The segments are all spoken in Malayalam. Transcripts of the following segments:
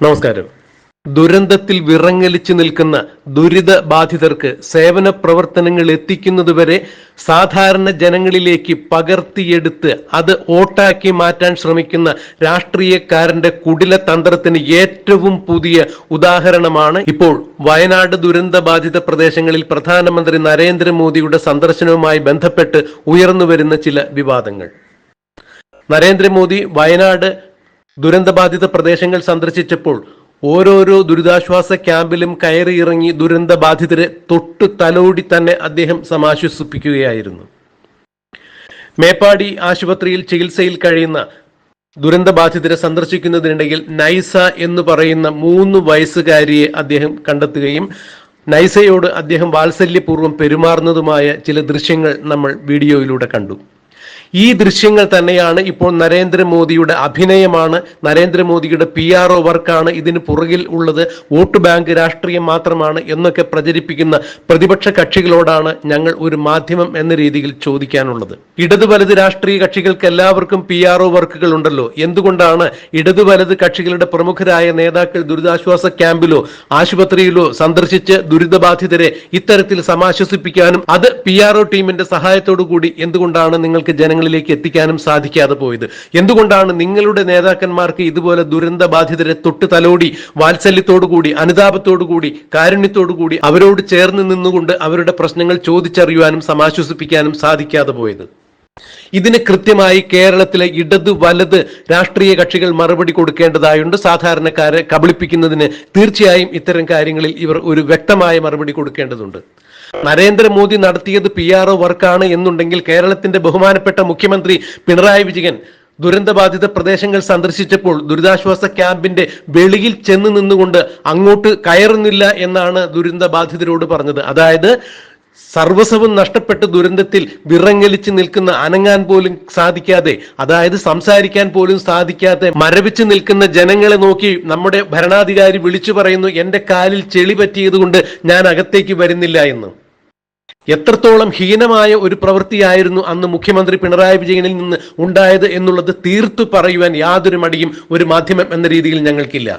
നമസ്കാരം. ദുരന്തത്തിൽ വിറങ്ങലിച്ചു നിൽക്കുന്ന ദുരിത ബാധിതർക്ക് സേവന പ്രവർത്തനങ്ങൾ എത്തിക്കുന്നതുവരെ സാധാരണ ജനങ്ങളിലേക്ക് പകർത്തിയെടുത്ത് അത് ഓട്ടാക്കി മാറ്റാൻ ശ്രമിക്കുന്ന രാഷ്ട്രീയക്കാരന്റെ കുടില തന്ത്രത്തിന് ഏറ്റവും പുതിയ ഉദാഹരണമാണ് ഇപ്പോൾ വയനാട് ദുരന്ത ബാധിത പ്രദേശങ്ങളിൽ പ്രധാനമന്ത്രി നരേന്ദ്രമോദിയുടെ സന്ദർശനവുമായി ബന്ധപ്പെട്ട് ഉയർന്നുവരുന്ന ചില വിവാദങ്ങൾ. നരേന്ദ്രമോദി വയനാട് ദുരന്തബാധിത പ്രദേശങ്ങൾ സന്ദർശിച്ചപ്പോൾ ഓരോരോ ദുരിതാശ്വാസ ക്യാമ്പിലും കയറി ഇറങ്ങി ദുരന്ത ബാധിതരെ തൊട്ടു തലോടി തന്നെ അദ്ദേഹം സമാശ്വസിപ്പിക്കുകയായിരുന്നു. മേപ്പാടി ആശുപത്രിയിൽ ചികിത്സയിൽ കഴിയുന്ന ദുരന്തബാധിതരെ സന്ദർശിക്കുന്നതിനിടയിൽ നൈസ എന്ന് പറയുന്ന മൂന്ന് വയസ്സുകാരിയെ അദ്ദേഹം കണ്ടെത്തുകയും നൈസയോട് അദ്ദേഹം വാത്സല്യപൂർവം പെരുമാറുന്നതുമായ ചില ദൃശ്യങ്ങൾ നമ്മൾ വീഡിയോയിലൂടെ കണ്ടു. ഈ ദൃശ്യങ്ങൾ തന്നെയാണ് ഇപ്പോൾ നരേന്ദ്രമോദിയുടെ അഭിനയമാണ്. നരേന്ദ്രമോദിയുടെ പി ആർ ഒ വർക്കാണ് ഇതിന് പുറകിൽ ഉള്ളത്. വോട്ട് ബാങ്ക് രാഷ്ട്രീയം മാത്രമാണ് എന്നൊക്കെ പ്രചരിപ്പിക്കുന്ന പ്രതിപക്ഷ കക്ഷികളോടാണ് ഞങ്ങൾ ഒരു മാധ്യമം എന്ന രീതിയിൽ ചോദിക്കാനുള്ളത്. ഇടതു വലത് രാഷ്ട്രീയ കക്ഷികൾക്ക് എല്ലാവർക്കും പി ആർ ഒ വർക്കുകൾ ഉണ്ടല്ലോ. എന്തുകൊണ്ടാണ് ഇടതു വലത് കക്ഷികളുടെ പ്രമുഖരായ നേതാക്കൾ ദുരിതാശ്വാസ ക്യാമ്പിലോ ആശുപത്രിയിലോ സന്ദർശിച്ച് ദുരിതബാധിതരെ ഇത്തരത്തിൽ സമാശ്വസിപ്പിക്കാനും അത് പി ആർ ഒ ടീമിന്റെ സഹായത്തോടു കൂടി എന്തുകൊണ്ടാണ് നിങ്ങൾക്ക് ജനങ്ങളിലേക്ക് എത്തിക്കാനും സാധിക്കാതെ പോയത്. എന്തുകൊണ്ടാണ് നിങ്ങളുടെ നേതാക്കന്മാർക്ക് ഇതുപോലെ ദുരന്ത ബാധിതരെ തൊട്ട് തലോടി വാത്സല്യത്തോടുകൂടി അനുതാപത്തോടുകൂടി കാരുണ്യത്തോടുകൂടി അവരോട് ചേർന്ന് നിന്നുകൊണ്ട് അവരുടെ പ്രശ്നങ്ങൾ ചോദിച്ചറിയുവാനും സമാശ്വസിപ്പിക്കാനും സാധിക്കാതെ പോയത്? ഇതിന് കൃത്യമായി കേരളത്തിലെ ഇടത് വലത് രാഷ്ട്രീയ കക്ഷികൾ മറുപടി കൊടുക്കേണ്ടതായുണ്ട്. സാധാരണക്കാരെ കബളിപ്പിക്കുന്നതിന് തീർച്ചയായും ഇത്തരം കാര്യങ്ങളിൽ ഇവർ ഒരു വ്യക്തമായ മറുപടി കൊടുക്കേണ്ടതുണ്ട്. നരേന്ദ്രമോദി നടത്തിയത് പി ആർ ഒ വർക്കാണ് എന്നുണ്ടെങ്കിൽ കേരളത്തിന്റെ ബഹുമാനപ്പെട്ട മുഖ്യമന്ത്രി പിണറായി വിജയൻ ദുരന്തബാധിത പ്രദേശങ്ങൾ സന്ദർശിച്ചപ്പോൾ ദുരിതാശ്വാസ ക്യാമ്പിന്റെ വെളിയിൽ ചെന്ന് നിന്നുകൊണ്ട് അങ്ങോട്ട് കയറുന്നില്ല എന്നാണ് ദുരന്തബാധിതരോട് പറഞ്ഞത്. അതായത് സർവസ്വവും നഷ്ടപ്പെട്ട് ദുരന്തത്തിൽ വിറങ്ങലിച്ച് നിൽക്കുന്ന അനങ്ങാൻ പോലും സാധിക്കാതെ അതായത് സംസാരിക്കാൻ പോലും സാധിക്കാതെ മരവിച്ച് നിൽക്കുന്ന ജനങ്ങളെ നോക്കി നമ്മുടെ ഭരണാധികാരി വിളിച്ചു പറയുന്നു എന്റെ കാലിൽ ചെളി പറ്റിയത് കൊണ്ട് ഞാൻ അകത്തേക്ക് വരുന്നില്ല എന്ന്. എത്രത്തോളം ഹീനമായ ഒരു പ്രവൃത്തിയായിരുന്നു അന്ന് മുഖ്യമന്ത്രി പിണറായി വിജയനിൽ നിന്ന് ഉണ്ടായത് എന്നുള്ളത് തീർത്തു പറയുവാൻ യാതൊരു മടിയും ഒരു മാധ്യമം എന്ന രീതിയിൽ ഞങ്ങൾക്കില്ല.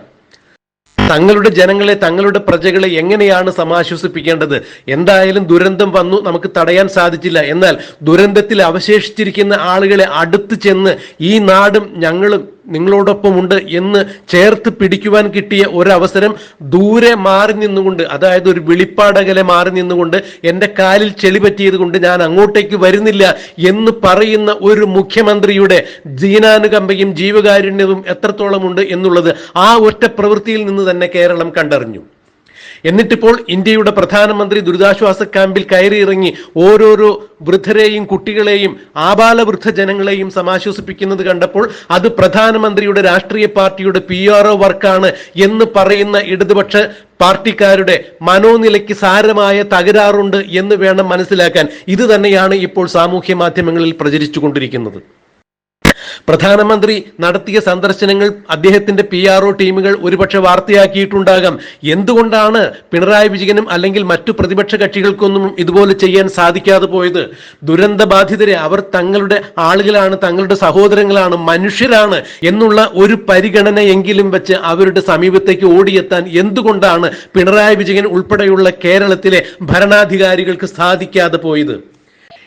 തങ്ങളുടെ ജനങ്ങളെ തങ്ങളുടെ പ്രജകളെ എങ്ങനെയാണ് സമാശ്വസിപ്പിക്കേണ്ടത്? എന്തായാലും ദുരന്തം വന്നു നമുക്ക് തടയാൻ സാധിച്ചില്ല. എന്നാൽ ദുരന്തത്തിൽ അവശേഷിച്ചിരിക്കുന്ന ആളുകളെ അടുത്ത് ചെന്ന് ഈ നാടും ഞങ്ങളും നിങ്ങളോടൊപ്പമുണ്ട് എന്ന് ചേർത്ത് പിടിക്കുവാൻ കിട്ടിയ ഒരവസരം ദൂരെ മാറി നിന്നുകൊണ്ട് അതായത് ഒരു വെളിപ്പാടകലെ മാറി നിന്നുകൊണ്ട് എന്റെ കാലിൽ ചെളി പറ്റിയത് കൊണ്ട് ഞാൻ അങ്ങോട്ടേക്ക് വരുന്നില്ല എന്ന് പറയുന്ന ഒരു മുഖ്യമന്ത്രിയുടെ ജീനാനുകമ്പയും ജീവകാരുണ്യവും എത്രത്തോളമുണ്ട് എന്നുള്ളത് ആ ഒറ്റ പ്രവൃത്തിയിൽ നിന്ന് തന്നെ കേരളം കണ്ടറിഞ്ഞു. എന്നിട്ടിപ്പോൾ ഇന്ത്യയുടെ പ്രധാനമന്ത്രി ദുരിതാശ്വാസ ക്യാമ്പിൽ കയറിയിറങ്ങി ഓരോരോ വൃദ്ധരെയും കുട്ടികളെയും ആബാലവൃദ്ധ ജനങ്ങളെയും സമാശ്വസിപ്പിക്കുന്നത് കണ്ടപ്പോൾ അത് പ്രധാനമന്ത്രിയുടെ രാഷ്ട്രീയ പാർട്ടിയുടെ പി ആർ ഒ വർക്കാണ് എന്ന് പറയുന്ന ഇടതുപക്ഷ പാർട്ടിക്കാരുടെ മനോനിലയ്ക്ക് സാരമായ തകരാറുണ്ട് എന്ന് വേണം മനസ്സിലാക്കാൻ. ഇത് തന്നെയാണ് ഇപ്പോൾ സാമൂഹ്യ മാധ്യമങ്ങളിൽ പ്രചരിച്ചുകൊണ്ടിരിക്കുന്നത്. പ്രധാനമന്ത്രി നടത്തിയ സന്ദർശനങ്ങൾ അദ്ദേഹത്തിന്റെ പി ആർ ഒ ടീമുകൾ ഒരുപക്ഷെ വാർത്തയാക്കിയിട്ടുണ്ടാകാം. എന്തുകൊണ്ടാണ് പിണറായി വിജയനും അല്ലെങ്കിൽ മറ്റു പ്രതിപക്ഷ കക്ഷികൾക്കൊന്നും ഇതുപോലെ ചെയ്യാൻ സാധിക്കാതെ പോയത്? ദുരന്ത ബാധിതരെ അവർ തങ്ങളുടെ ആളുകളാണ് തങ്ങളുടെ സഹോദരങ്ങളാണ് മനുഷ്യരാണ് എന്നുള്ള ഒരു പരിഗണനയെങ്കിലും വെച്ച് അവരുടെ സമീപത്തേക്ക് ഓടിയെത്താൻ എന്തുകൊണ്ടാണ് പിണറായി വിജയൻ ഉൾപ്പെടെയുള്ള കേരളത്തിലെ ഭരണാധികാരികൾക്ക് സാധിക്കാതെ പോയത്?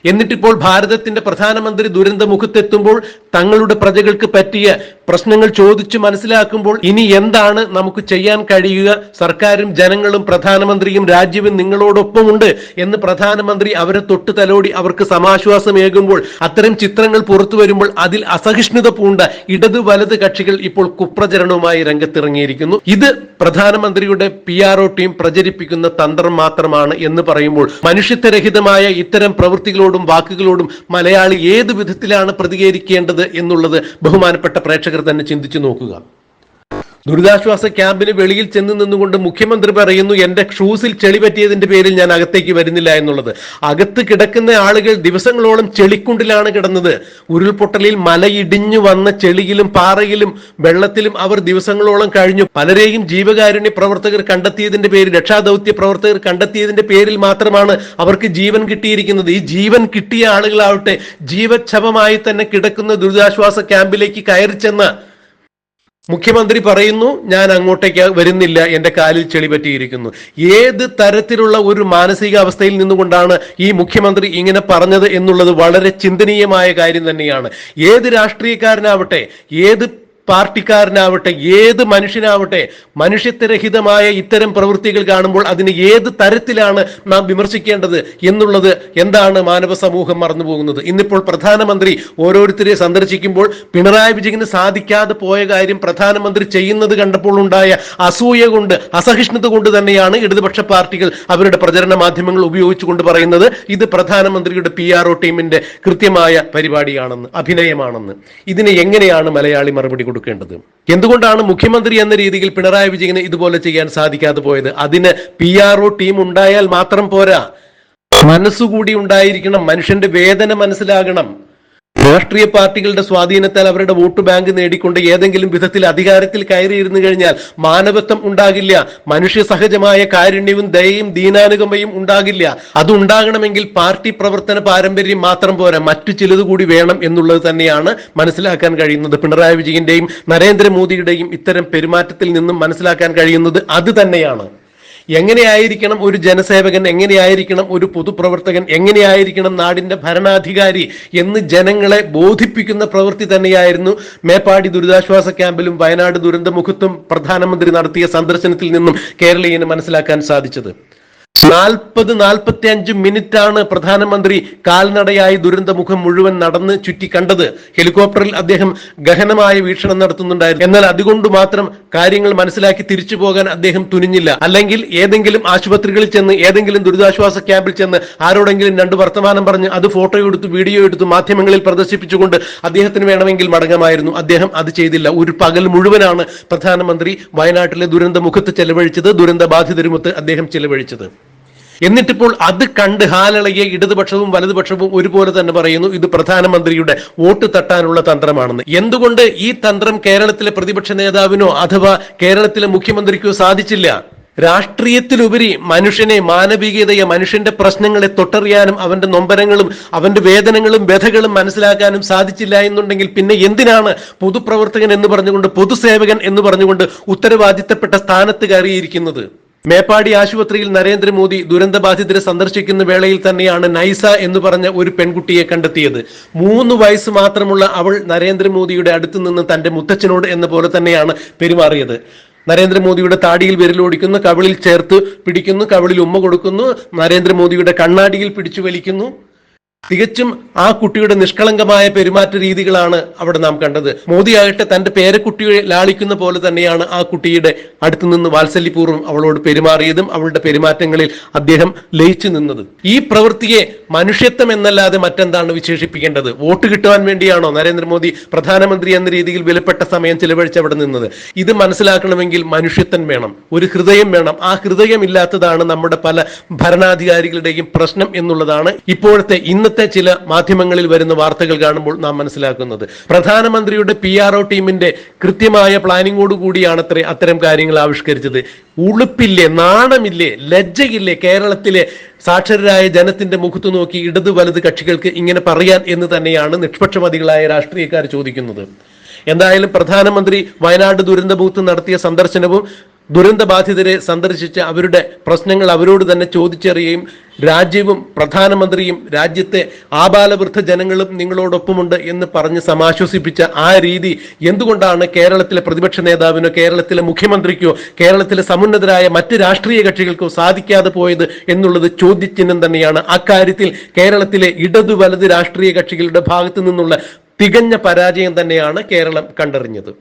എന്നിട്ടിപ്പോൾ ഭാരതത്തിന്റെ പ്രധാനമന്ത്രി ദുരന്ത മുഖത്തെത്തുമ്പോൾ തങ്ങളുടെ പ്രജകൾക്ക് പറ്റിയ പ്രശ്നങ്ങൾ ചോദിച്ചു മനസ്സിലാക്കുമ്പോൾ ഇനി എന്താണ് നമുക്ക് ചെയ്യാൻ കഴിയുക? സർക്കാരും ജനങ്ങളും പ്രധാനമന്ത്രിയും രാജ്യവും നിങ്ങളോടൊപ്പമുണ്ട് എന്ന് പ്രധാനമന്ത്രി അവരെ തൊട്ട് തലോടി അവർക്ക് സമാശ്വാസമേകുമ്പോൾ അത്തരം ചിത്രങ്ങൾ പുറത്തു വരുമ്പോൾ അതിൽ അസഹിഷ്ണുത പൂണ്ട ഇടതു വലത് കക്ഷികൾ ഇപ്പോൾ കുപ്രചരണവുമായി രംഗത്തിറങ്ങിയിരിക്കുന്നു. ഇത് പ്രധാനമന്ത്രിയുടെ പി ആർ ഒ ടീം പ്രചരിപ്പിക്കുന്ന തന്ത്രം മാത്രമാണ് എന്ന് പറയുമ്പോൾ മനുഷ്യത്വരഹിതമായ ഇത്തരം പ്രവൃത്തികളോടും വാക്കുകളോടും മലയാളി ഏത് വിധത്തിലാണ് പ്രതികരിക്കേണ്ടത് എന്നുള്ളത് ബഹുമാനപ്പെട്ട പ്രേക്ഷകർ തന്നെ ചിന്തിച്ചു നോക്കുക. ദുരിതാശ്വാസ ക്യാമ്പിന് വെളിയിൽ ചെന്ന് നിന്നുകൊണ്ട് മുഖ്യമന്ത്രി പറയുന്നു എന്റെ ഷൂസിൽ ചെളി പറ്റിയതിന്റെ പേരിൽ ഞാൻ അകത്തേക്ക് വരുന്നില്ല എന്നുള്ളത്. അകത്ത് കിടക്കുന്ന ആളുകൾ ദിവസങ്ങളോളം ചെളിക്കുണ്ടിലാണ് കിടന്നത്. ഉരുൾപൊട്ടലിൽ മലയിടിഞ്ഞു വന്ന ചെളിയിലും പാറയിലും വെള്ളത്തിലും അവർ ദിവസങ്ങളോളം കഴിഞ്ഞു. പലരെയും ജീവകാരുണ്യ പ്രവർത്തകർ കണ്ടെത്തിയതിന്റെ പേരിൽ രക്ഷാദൗത്യ പ്രവർത്തകർ കണ്ടെത്തിയതിന്റെ പേരിൽ മാത്രമാണ് അവർക്ക് ജീവൻ കിട്ടിയിരിക്കുന്നത്. ഈ ജീവൻ കിട്ടിയ ആളുകളാവട്ടെ ജീവച്ഛവമായി തന്നെ കിടക്കുന്ന ദുരിതാശ്വാസ ക്യാമ്പിലേക്ക് കയറി ചെന്ന മുഖ്യമന്ത്രി പറയുന്നു ഞാൻ അങ്ങോട്ടേക്ക് വരുന്നില്ല എന്റെ കാലിൽ ചെളി പറ്റിയിരിക്കുന്നു. ഏത് തരത്തിലുള്ള ഒരു മാനസികാവസ്ഥയിൽ നിന്നുകൊണ്ടാണ് ഈ മുഖ്യമന്ത്രി ഇങ്ങനെ പറഞ്ഞത് എന്നുള്ളത് വളരെ ചിന്തനീയമായ കാര്യം തന്നെയാണ്. ഏത് രാഷ്ട്രീയക്കാരനാവട്ടെ ഏത് പാർട്ടിക്കാരനാവട്ടെ ഏത് മനുഷ്യനാവട്ടെ മനുഷ്യത്വരഹിതമായ ഇത്തരം പ്രവൃത്തികൾ കാണുമ്പോൾ അതിന് ഏത് തരത്തിലാണ് നാം വിമർശിക്കേണ്ടത് എന്നുള്ളത് എന്താണ് മാനവ സമൂഹം മറന്നു പോകുന്നത് ഇന്നിപ്പോൾ പ്രധാനമന്ത്രി ഓരോരുത്തരെ സന്ദർശിക്കുമ്പോൾ പിണറായി വിജയന് സാധിക്കാതെ പോയ കാര്യം പ്രധാനമന്ത്രി ചെയ്യുന്നത് കണ്ടപ്പോൾ ഉണ്ടായ അസൂയ കൊണ്ട് അസഹിഷ്ണുത കൊണ്ട് തന്നെയാണ് ഇടതുപക്ഷ പാർട്ടികൾ അവരുടെ പ്രചരണ മാധ്യമങ്ങൾ ഉപയോഗിച്ചുകൊണ്ട് പറയുന്നത്. ഇത് പ്രധാനമന്ത്രിയുടെ പി ആർ ഒ ടീമിന്റെ കൃത്യമായ പരിപാടിയാണെന്ന് അഭിനയമാണെന്ന്. ഇതിനെ എങ്ങനെയാണ് മലയാളി മറുപടി കൊടുക്കേണ്ടത്. എന്തുകൊണ്ടാണ് മുഖ്യമന്ത്രി എന്ന രീതിയിൽ പിണറായി വിജയന് ഇതുപോലെ ചെയ്യാൻ സാധിക്കാതെ പോയത്? അതിന് പി ആർ ഒ ടീം ഉണ്ടായാൽ മാത്രം പോരാ. മനസ്സുകൂടി ഉണ്ടായിരിക്കണം. മനുഷ്യന്റെ വേദന മനസ്സിലാകണം. രാഷ്ട്രീയ പാർട്ടികളുടെ സ്വാധീനത്താൽ അവരുടെ വോട്ട് ബാങ്ക് നേടിക്കൊണ്ട് ഏതെങ്കിലും വിധത്തിൽ അധികാരത്തിൽ കയറിയിരുന്നു കഴിഞ്ഞാൽ മാനവത്വം ഉണ്ടാകില്ല മനുഷ്യ സഹജമായ കാരുണ്യവും ദയയും ദീനാനുഗമയും ഉണ്ടാകില്ല. അത് ഉണ്ടാകണമെങ്കിൽ പാർട്ടി പ്രവർത്തന പാരമ്പര്യം മാത്രം പോരാ മറ്റു ചിലത് കൂടി വേണം എന്നുള്ളത് തന്നെയാണ് മനസ്സിലാക്കാൻ കഴിയുന്നത്. പിണറായി വിജയന്റെയും നരേന്ദ്രമോദിയുടെയും ഇത്തരം പെരുമാറ്റത്തിൽ നിന്നും മനസ്സിലാക്കാൻ കഴിയുന്നത് അത് തന്നെയാണ്. എങ്ങനെയായിരിക്കണം ഒരു ജനസേവകൻ എങ്ങനെയായിരിക്കണം ഒരു പൊതുപ്രവർത്തകൻ എങ്ങനെയായിരിക്കണം നാടിന്റെ ഭരണാധികാരി എന്ന് ജനങ്ങളെ ബോധിപ്പിക്കുന്ന പ്രവൃത്തി തന്നെയായിരുന്നു മേപ്പാടി ദുരിതാശ്വാസ ക്യാമ്പിലും വയനാട് ദുരന്തമുഖത്തും പ്രധാനമന്ത്രി നടത്തിയ സന്ദർശനത്തിൽ നിന്നും കേരളീയന് മനസ്സിലാക്കാൻ സാധിച്ചത്. നാൽപ്പത് നാൽപ്പത്തി അഞ്ച് മിനിറ്റ് ആണ് പ്രധാനമന്ത്രി കാൽനടയായി ദുരന്തമുഖം മുഴുവൻ നടന്ന് ചുറ്റി കണ്ടത്. ഹെലികോപ്റ്ററിൽ അദ്ദേഹം ഗഹനമായ വീക്ഷണം നടത്തുന്നുണ്ടായിരുന്നു. എന്നാൽ അതുകൊണ്ട് മാത്രം കാര്യങ്ങൾ മനസ്സിലാക്കി തിരിച്ചു പോകാൻ അദ്ദേഹം തുനിഞ്ഞില്ല. അല്ലെങ്കിൽ ഏതെങ്കിലും ആശുപത്രികളിൽ ചെന്ന് ഏതെങ്കിലും ദുരിതാശ്വാസ ക്യാമ്പിൽ ചെന്ന് ആരോടെങ്കിലും രണ്ട് വർത്തമാനം പറഞ്ഞ് അത് ഫോട്ടോ എടുത്ത് വീഡിയോ എടുത്ത് മാധ്യമങ്ങളിൽ പ്രദർശിപ്പിച്ചുകൊണ്ട് അദ്ദേഹത്തിന് വേണമെങ്കിൽ മടങ്ങമായിരുന്നു. അദ്ദേഹം അത് ചെയ്തില്ല. ഒരു പകൽ മുഴുവനാണ് പ്രധാനമന്ത്രി വയനാട്ടിലെ ദുരന്ത മുഖത്ത് ചെലവഴിച്ചത് ദുരന്ത ബാധിതരുമൊത്ത് അദ്ദേഹം ചെലവഴിച്ചത്. എന്നിട്ടിപ്പോൾ അത് കണ്ട് ഹാലളയെ ഇടതുപക്ഷവും വലതുപക്ഷവും ഒരുപോലെ തന്നെ പറയുന്നു. ഇത് പ്രധാനമന്ത്രിയുടെ വോട്ട് തട്ടാനുള്ള തന്ത്രമാണെന്ന്. എന്തുകൊണ്ട് ഈ തന്ത്രം കേരളത്തിലെ പ്രതിപക്ഷ നേതാവിനോ അഥവാ കേരളത്തിലെ മുഖ്യമന്ത്രിക്കോ സാധിച്ചില്ല? രാഷ്ട്രീയത്തിലുപരി മനുഷ്യനെ മാനവികതയെ മനുഷ്യന്റെ പ്രശ്നങ്ങളെ തൊട്ടറിയാനും അവന്റെ നൊമ്പരങ്ങളും അവന്റെ വേദനകളും വ്യഥകളും മനസ്സിലാക്കാനും സാധിച്ചില്ല എന്നുണ്ടെങ്കിൽ പിന്നെ എന്തിനാണ് പൊതുപ്രവർത്തകൻ എന്ന് പറഞ്ഞുകൊണ്ട് പൊതുസേവകൻ എന്ന് പറഞ്ഞുകൊണ്ട് ഉത്തരവാദിത്തപ്പെട്ട സ്ഥാനത്ത് കയറിയിരിക്കുന്നത്? മേപ്പാടി ആശുപത്രിയിൽ നരേന്ദ്രമോദി ദുരന്തബാധിതരെ സന്ദർശിക്കുന്ന വേളയിൽ തന്നെയാണ് നൈസ എന്ന് പറഞ്ഞ ഒരു പെൺകുട്ടിയെ കണ്ടെത്തിയത്. മൂന്ന് വയസ്സ് മാത്രമുള്ള അവൾ നരേന്ദ്രമോദിയുടെ അടുത്ത് നിന്ന് തന്റെ മുത്തച്ഛനോട് എന്ന പോലെ തന്നെയാണ് പെരുമാറിയത്. നരേന്ദ്രമോദിയുടെ താടിയിൽ വിരലോടിക്കുന്നു കവിളിൽ ചേർത്ത് പിടിക്കുന്നു കവിളിൽ ഉമ്മ കൊടുക്കുന്നു നരേന്ദ്രമോദിയുടെ കണ്ണാടിയിൽ പിടിച്ചു വലിക്കുന്നു. തികച്ചും ആ കുട്ടിയുടെ നിഷ്കളങ്കമായ പെരുമാറ്റ രീതികളാണ് അവിടെ നാം കണ്ടത്. മോദിയാകട്ടെ തന്റെ പേരക്കുട്ടിയെ ലാളിക്കുന്ന പോലെ തന്നെയാണ് ആ കുട്ടിയുടെ അടുത്തു നിന്ന് വാത്സല്യപൂർവം അവളോട് പെരുമാറിയതും അവളുടെ പെരുമാറ്റങ്ങളിൽ അദ്ദേഹം ലയിച്ചു നിന്നതും. ഈ പ്രവൃത്തിയെ മനുഷ്യത്വം എന്നല്ലാതെ മറ്റെന്താണ് വിശേഷിപ്പിക്കേണ്ടത്? വോട്ട് കിട്ടുവാൻ വേണ്ടിയാണോ നരേന്ദ്രമോദി പ്രധാനമന്ത്രി എന്ന രീതിയിൽ വിലപ്പെട്ട സമയം ചിലവഴിച്ച് അവിടെ നിന്നത്? ഇത് മനസ്സിലാക്കണമെങ്കിൽ മനുഷ്യത്വം വേണം ഒരു ഹൃദയം വേണം. ആ ഹൃദയം ഇല്ലാത്തതാണ് നമ്മുടെ പല ഭരണാധികാരികളുടെയും പ്രശ്നം എന്നുള്ളതാണ് ഇപ്പോഴത്തെ ഇന്നത്തെ ചില മാധ്യമങ്ങളിൽ വരുന്ന വാർത്തകൾ കാണുമ്പോൾ നാം മനസ്സിലാക്കുന്നത്. പ്രധാനമന്ത്രിയുടെ പി ആർ ഒ ടീമിന്റെ കൃത്യമായ പ്ലാനിങ്ങോട് കൂടിയാണത്രേ അത്തരം കാര്യങ്ങൾ ആവിഷ്കരിച്ചത്. ഉളുപ്പില്ലേ നാണമില്ലേ ലജ്ജയില്ലേ കേരളത്തിലെ സാക്ഷരരായ ജനത്തിന്റെ മുഖത്ത് നോക്കി ഇടത് വലത് കക്ഷികൾക്ക് ഇങ്ങനെ പറയാൻ എന്ന് തന്നെയാണ് നിഷ്പക്ഷമതികളായ രാഷ്ട്രീയക്കാർ ചോദിക്കുന്നത്. എന്തായാലും പ്രധാനമന്ത്രി വയനാട് ദുരന്തമുഖത്ത് നടത്തിയ സന്ദർശനവും ദുരന്തബാധിതരെ സന്ദർശിച്ച് അവരുടെ പ്രശ്നങ്ങൾ അവരോട് തന്നെ ചോദിച്ചറിയുകയും രാജ്യവും പ്രധാനമന്ത്രിയും രാജ്യത്തെ ആബാലവൃദ്ധ ജനങ്ങളും നിങ്ങളോടൊപ്പമുണ്ട് എന്ന് പറഞ്ഞ് സമാശ്വസിപ്പിച്ച ആ രീതി എന്തുകൊണ്ടാണ് കേരളത്തിലെ പ്രതിപക്ഷ നേതാവിനോ കേരളത്തിലെ മുഖ്യമന്ത്രിക്കോ കേരളത്തിലെ സമുന്നതരായ മറ്റ് രാഷ്ട്രീയ കക്ഷികൾക്കോ സാധിക്കാതെ പോയത് എന്നുള്ളത് ചോദ്യചിഹ്നം തന്നെയാണ്. അക്കാര്യത്തിൽ കേരളത്തിലെ ഇടതു വലത് രാഷ്ട്രീയ കക്ഷികളുടെ ഭാഗത്തു നിന്നുള്ള തികഞ്ഞ പരാജയം തന്നെയാണ് കേരളം കണ്ടറിഞ്ഞത്.